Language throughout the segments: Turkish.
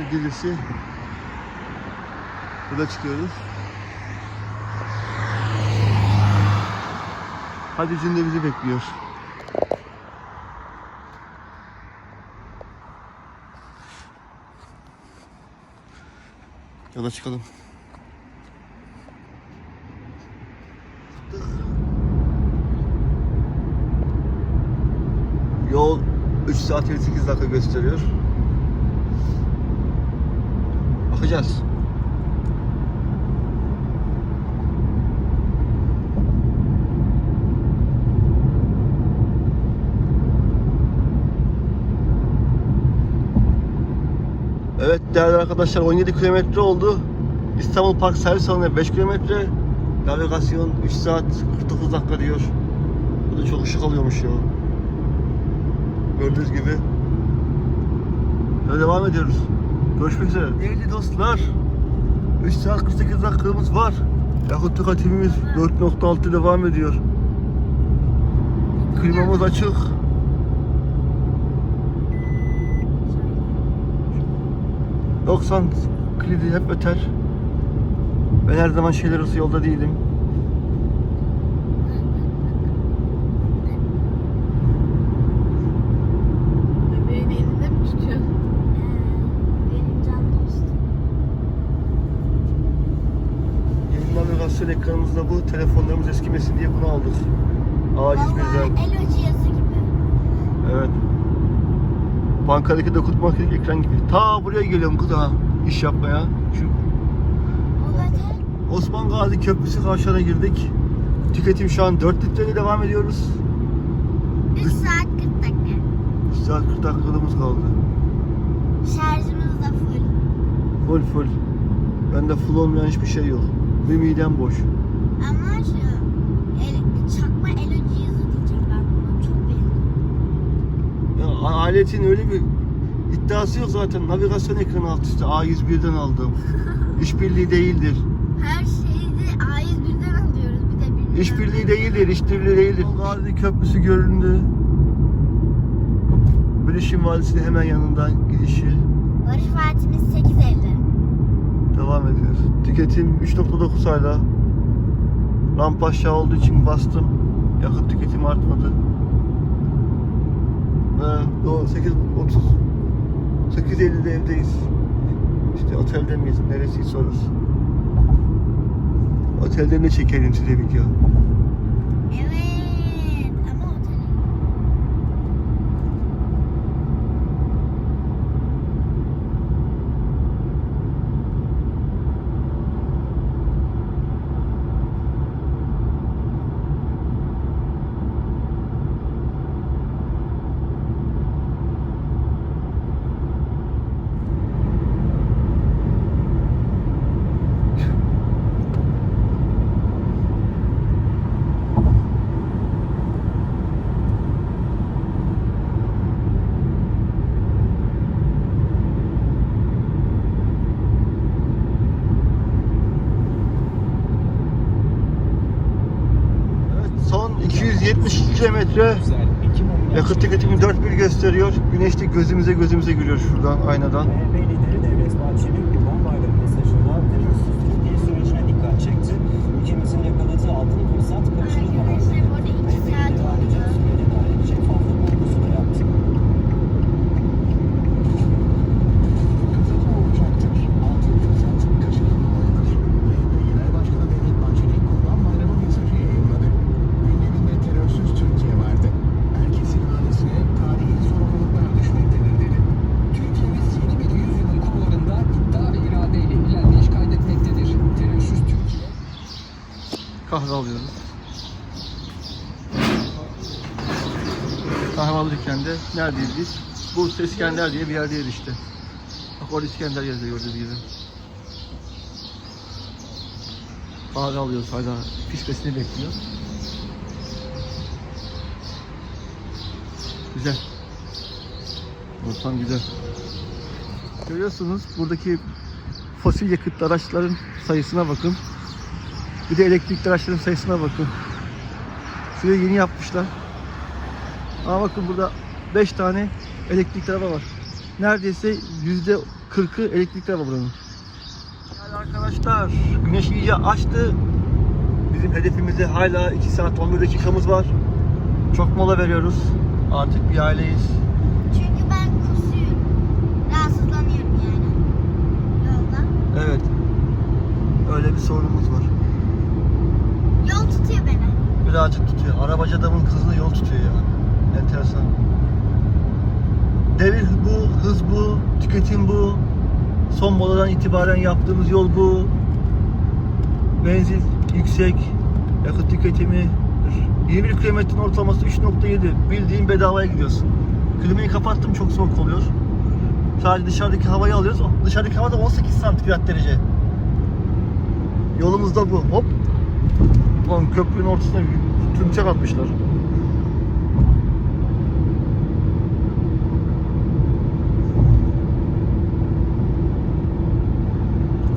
Şimdi gelirse burada çıkıyoruz. Hadi de bizi bekliyor. Yola çıkalım. Yol 3 saat 58 dakika gösteriyor. Bakacağız. Evet değerli arkadaşlar 17 kilometre oldu. İstanbul Park servis alanına 5 kilometre. Navigasyon 3 saat 49 dakika diyor. Bu da çok ışık alıyormuş ya. Gördüğünüz gibi. Böyle devam ediyoruz. Görüşmek üzere. Değerli dostlar. 3 saat 48 dakikamız var. Yakıt tüketimimiz 4.6 devam ediyor. Klimamız açık. ...90 kilidi hep öter. Ben her zaman şeyler arası yolda değilim. Bebeğin elinde mi tutuyor? Benim can dostum. Navigasyon ekranımızda bu. Telefonlarımız eskimesin diye bunu aldık. A101'den. Valla el cihazı gibi. Evet. Bankadaki dokunmatik ekran gibi. Ta buraya geliyorum kız ha. iş yapmaya. Şu Osman Gazi Köprüsü kavşağına girdik. Tüketim şu an 4 litreye devam ediyoruz. 3 saat 40 dakika. 3 saat 40 dakikalığımız kaldı. Şarjımız da full. Full full. Bende full olmayan hiçbir şey yok. Bir midem boş. Ama şu el, çakma el cihazı diyeceğim ben buna. Çok beğendim. Ya aletin öyle bir iddiası yok zaten. Navigasyon ekranı alt üstü. A101'den aldım. İşbirliği değildir. Her şeyi de A101'den alıyoruz. Bir de bilmiyorum. İşbirliği değildir, işbirliği değildir. Gazi Köprüsü göründü. Bilişim Vadisi'nin hemen yanından gidişi Barış vaatimiz 8.50. devam ediyor. Tüketim 3.9 hala. Rampa aşağı olduğu için bastım. Yakıt tüketimi artmadı. Ve doğru 8.30 8.50'de evdeyiz. İşte otelde miyiz? Neresi soruz. Otelde ne çekelim size video? Evet ama otel. Evet, son 272 kilometre yakıt tüketimi 4.1 gösteriyor. Güneş de gözümüze gözümüze giriyor şuradan aynadan. Neredeyiz biz? Bursa İskender diye bir yerdeyiz işte. Bak orada İskender yazıyor gördüğünüz gibi. Kahve alıyoruz hala pişmesini bekliyor. Güzel. Ortam güzel. Görüyorsunuz buradaki fosil yakıtlı araçların sayısına bakın. Bir de elektrikli araçların sayısına bakın. Şuraya yeni yapmışlar. Ama bakın burada 5 tane elektrikli araba var. Neredeyse yüzde 40'ı elektrikli araba buranın. Yani arkadaşlar güneş iyice açtı. Bizim hedefimize hala 2 saat 11 dakikamız var. Çok mola veriyoruz. Artık bir aileyiz. Çünkü ben kusuyorum. Rahatsızlanıyorum yani. Yolda. Evet. Öyle bir sorunumuz var. Yol tutuyor beni. Birazcık tutuyor. Arabacı adamın kızı yol tutuyor ya. Enteresan. Devir bu, hız bu, tüketim bu. Son moladan itibaren yaptığımız yol bu. Benzin yüksek, yakıt tüketimi 21 kilometrenin ortalaması 3.7. Bildiğin bedavaya gidiyorsun. Klimayı kapattım çok soğuk oluyor. Sadece dışarıdaki havayı alıyoruz. Dışarıdaki hava da 18 santigrat derece. Yolumuz da bu. Hop. Ulan köprünün ortasına tümçek atmışlar.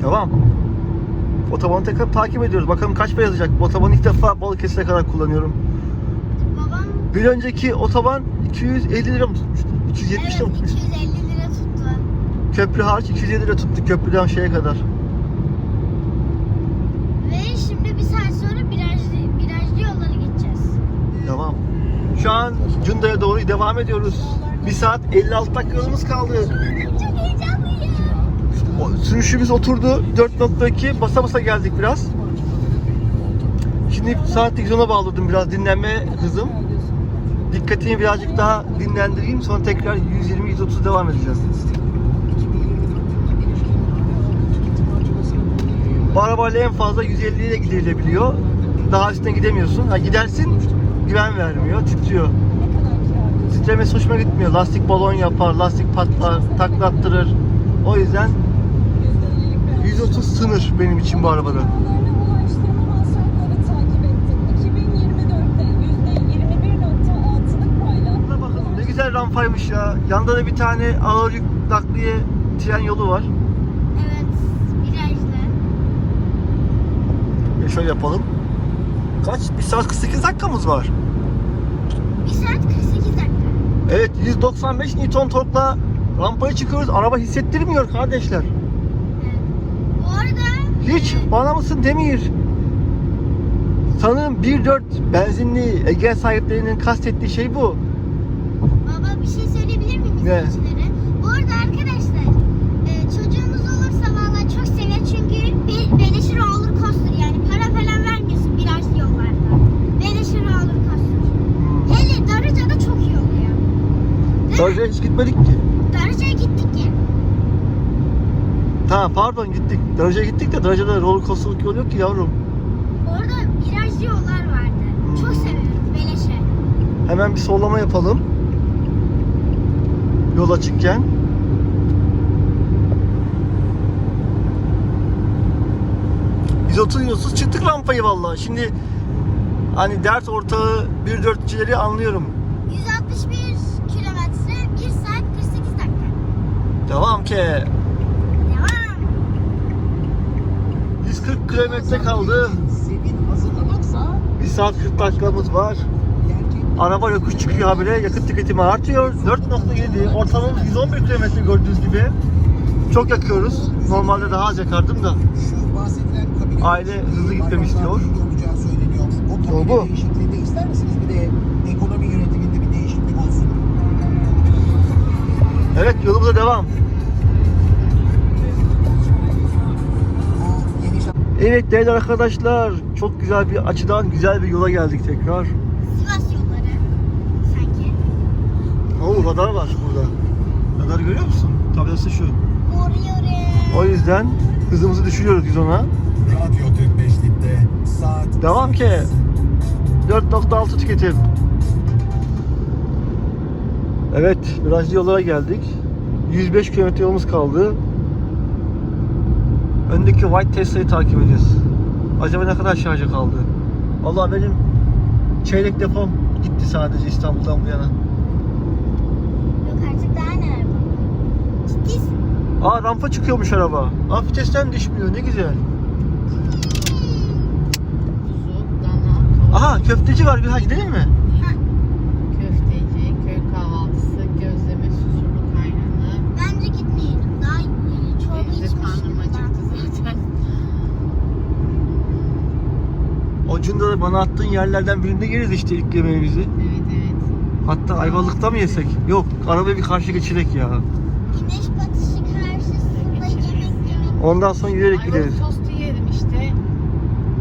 Devam. Otobanı tekrar takip ediyoruz. Bakalım kaç para yazacak. Bu otobanı ilk defa Balıkesir'e kadar kullanıyorum. Babam Bir önceki otoban 250 lira mı tutmuştu? 270 evet lira mı tutmuştu? 250 lira tuttu. Köprü hariç 250 lira tuttu köprüden şeye kadar. Ve şimdi bir saat sonra virajlı, virajlı yollara geçeceğiz. Devam. Şu an Cunda'ya doğru devam ediyoruz. 1 saat 56 dakika yolumuz kaldı. Sürüşümüz oturdu. 4.2 basa basa geldik biraz. Şimdi saatlik zona bağladım biraz dinlenme hızım. Dikkatimi birazcık daha dinlendireyim sonra tekrar 120-130 devam edeceğiz. Bu arabayla en fazla 150 ile gidilebiliyor. Daha üstüne gidemiyorsun. Ha gidersin güven vermiyor, titriyor. Titremesi hoşuma gitmiyor. Lastik balon yapar, lastik patlar, taklattırır. O yüzden 130 sınır benim için bu arabada. Buna bakalım ne güzel rampaymış ya. Yanda da bir tane ağır yük nakliye tren yolu var. Evet virajlı. E şöyle yapalım. Kaç? 1 saat 48 dakikamız var. 1 saat 48 dakika. Evet 195 Newton torkla rampaya çıkıyoruz. Araba hissettirmiyor kardeşler. Hiç bana mısın Demir? Sanırım 1.4 benzinli Ege sahiplerinin kastettiği şey bu. baba bir şey söyleyebilir miyim Ne? izleyicilere? Bu arada arkadaşlar e, çocuğunuz olursa valla çok sever çünkü bir beleşi roller coaster yani para falan vermiyorsun virajlı yollarda. Beleşi roller coaster. Hele Darıca'da çok iyi oluyor. Değil mi? Darıca'ya hiç gitmedik ki. Darıca'ya gittik ya. Ha pardon gittik. Darıca'ya gittik de Darıca'da roller coaster'lık yol yok ki yavrum. Orada virajlı yollar vardı. Çok Hmm. seviyorum beleşe. Hemen bir sollama yapalım. Yol açıkken. Biz oturuyoruz çıktık rampayı vallahi. Şimdi hani dert ortağı bir dörtçüleri anlıyorum. 161 kilometre 1 saat 48 dakika. Devam ki. Devam. 140 kilometre kaldı. 1 saat 40 dakikamız var. Araba yokuş çıkıyor habire. Yakıt tüketimi artıyor. 4.7. Ortalamamız 111 kilometre gördüğünüz gibi. Çok yakıyoruz. Normalde daha az yakardım da. Aile hızlı gitmemi istiyor. Yol bu. ister misiniz bir de ekonomi yönetiminde bir değişiklik olsun? Evet yolumuza devam. Evet değerli arkadaşlar. Çok güzel bir açıdan güzel bir yola geldik tekrar. Sivas yolları sanki. Oo radar var burada. Radarı görüyor musun? Tabelası şu. Koruyorum. O yüzden hızımızı düşürüyoruz 110'a. Radyo Türk Beşlik'te saat Devam ki. 4.6 tüketim. Evet, virajlı yollara geldik. 105 kilometre yolumuz kaldı. Öndeki White Tesla'yı takip edeceğiz. Acaba ne kadar şarjı kaldı? Vallahi benim çeyrek depom gitti sadece İstanbul'dan bu yana. Yok artık daha neler bu? Ciddisin. Aa rampa çıkıyormuş araba. Aa vitesten düşmüyor ne güzel. Aha köfteci var bir ha gidelim mi? Cunda'da bana attığın yerlerden birinde yeriz işte ilk yemeğimizi. Evet evet. Hatta Ayvalık'ta mı yesek? Yok, arabaya bir karşı geçirek ya. Güneş batışı karşısında yemek yemek. Ondan sonra yürüyerek Ayvalık gideriz. tostu yerim işte.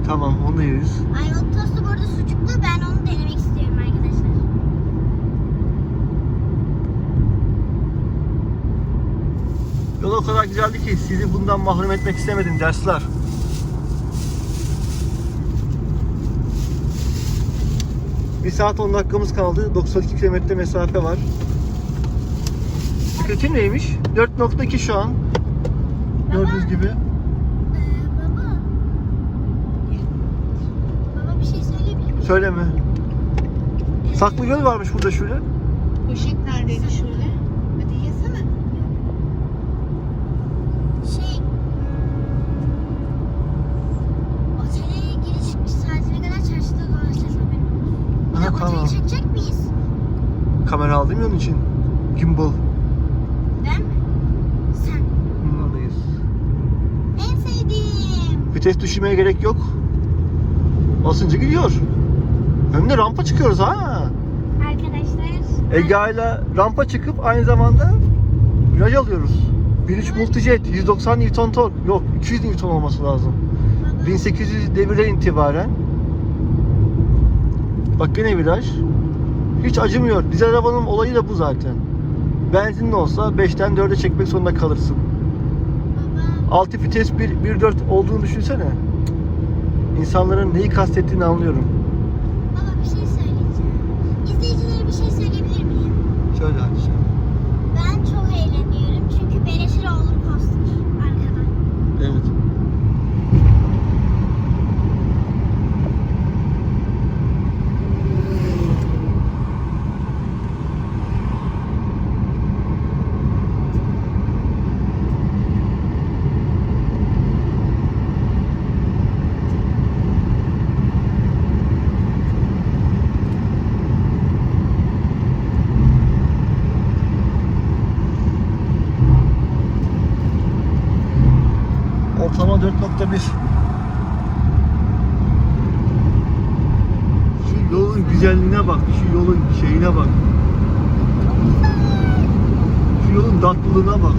Tamam, onu da yeriz. Ayvalık tostu burada sucuklu. Ben onu denemek istiyorum arkadaşlar. Yol o kadar güzeldi ki sizi bundan mahrum etmek istemedim dersler. Bir saat 10 dakikamız kaldı. 92 kilometre mesafe var. Tüketim neymiş? 4.2 şu an. Gördüğünüz gibi. Ee, baba. Baba bir şey söyleyebilir miyim? Söyleme. Saklı göl varmış burada şöyle. Poşet neredeydi şöyle? Hadi yesene. Şey... hmm, Otele giriş saatine kadar çarşıda dolaşacağız haberin olsun. Bir de Ha, oteli tamam. çekecek miyiz? Kamera aldım ya onun için. Gimbal. Ben mi? Sen. Bunlardayız. En sevdiğim. Vites düşürmeye gerek yok. Basınca gidiyor. Hem de rampa çıkıyoruz ha. Arkadaşlar. Ege ile rampa çıkıp aynı zamanda viraj alıyoruz. 1.3 Multijet 190 Newton tork. Yok 200 Newton olması lazım. Baba. 1800 devirden itibaren. Bak yine viraj. Hiç acımıyor. Dizel arabanın olayı da bu zaten. Benzinli olsa 5'ten 4'e çekmek zorunda kalırsın. Baba. 6 vites 1 1.4 olduğunu düşünsene. İnsanların neyi kastettiğini anlıyorum. Baba bir şey söyleyeceğim. İzleyicilere bir şey söyleyebilir miyim? Şöyle hadi sen. Ben çok eğleniyorum çünkü beleşir olur coaster arkadan. Evet. Ortalama 4.1. Güzelliğine bak, şu yolun şeyine bak. Şu yolun tatlılığına bak.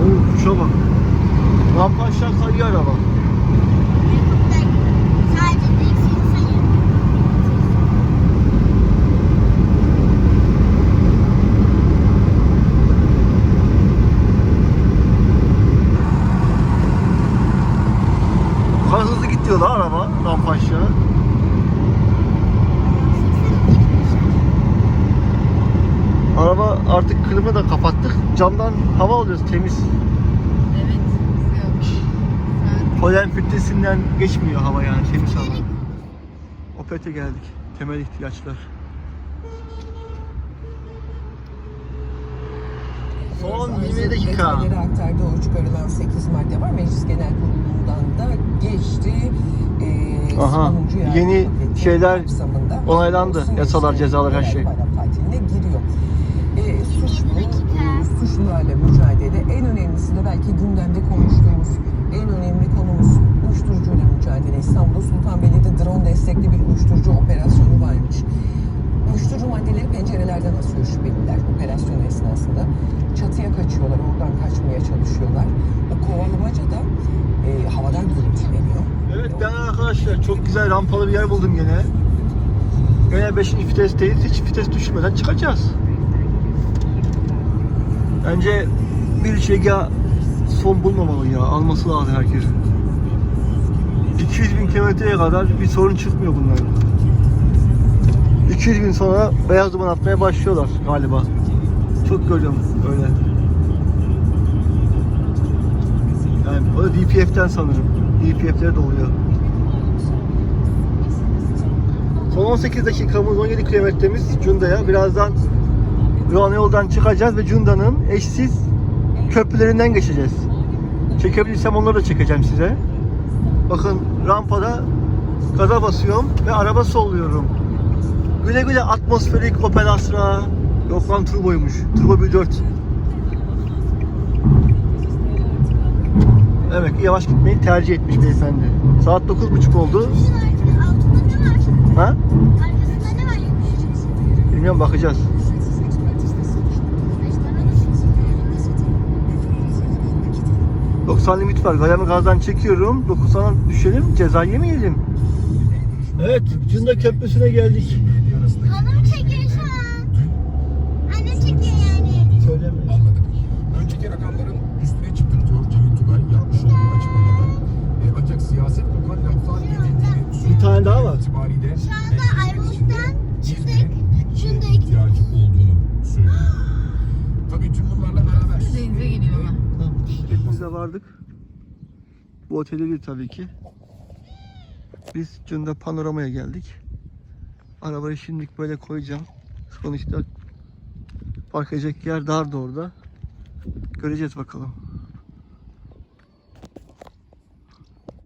Oo kuşa bak. Aşağı kayıyor araba. Helikopter gibi. Sadece direksiyonu sayıyorum. Bu kadar hızlı gidiyor la araba rampa aşağı. 82 gitmişler. Araba artık klimayı da kapattık. Camdan hava alıyoruz temiz. Evet. Polen filtresinden geçmiyor hava yani temiz hava. Opet'e geldik. Temel ihtiyaçlar. Son 20 dakika. Aktardığı o çıkarılan 8 madde var. Meclis Genel Kurulu'ndan da geçti. Ee, Aha, yeni şeyler onaylandı. Yasalar, cezalar, her şey. Giriyor. Suçlu, dakika. e, suçlularla mücadele en önemlisi de belki gündemde konuştuğumuz en önemli konumuz uyuşturucuyla mücadele. İstanbul'da Sultanbeyli'de drone destekli bir uyuşturucu operasyonu varmış. Uyuşturucu maddeleri pencerelerden asıyor şüpheliler operasyon esnasında. Çatıya kaçıyorlar, oradan kaçmaya çalışıyorlar. O kovalamaca da e, ben arkadaşlar çok güzel rampalı bir yer buldum gene. Gene 5. vitesteyiz. Hiç vites düşürmeden çıkacağız. Bence bir şega son bulmamalı ya. Alması lazım herkesin. 200 bin kilometreye kadar bir sorun çıkmıyor bunların. 200 bin sonra beyaz duman atmaya başlıyorlar galiba. Çok görüyorum öyle. Yani o da DPF'den sanırım. DPF'lere de oluyor. Son 18 dakikamız 17 kilometremiz Cunda'ya. Birazdan Rohan yoldan çıkacağız ve Cunda'nın eşsiz köprülerinden geçeceğiz. Çekebilirsem onları da çekeceğim size. Bakın rampada gaza basıyorum ve araba solluyorum. Güle güle atmosferik Opel Astra. Yok lan turboymuş. Turbo 1.4. Evet yavaş gitmeyi tercih etmiş beyefendi. Saat 9.30 oldu. Ha? Bilmiyorum bakacağız. Gazetesi 90 limit var. Galemi gazdan çekiyorum. 90'a düşelim. Ceza yemeyelim. Evet. Cunda Köprüsü'ne geldik. Var. itibariyle Şu anda Ayvalık'tan çıktık. bütçe Şundayız. ihtiyacı olduğunu söylüyor. Tabii tüm bunlarla beraber Denize geliyor ama. Hepimiz de vardık. Bu otele değil tabii ki. Biz Cunda Panorama'ya geldik. Arabayı şimdilik böyle koyacağım. Sonuçta park edecek yer dardı orada. Göreceğiz bakalım.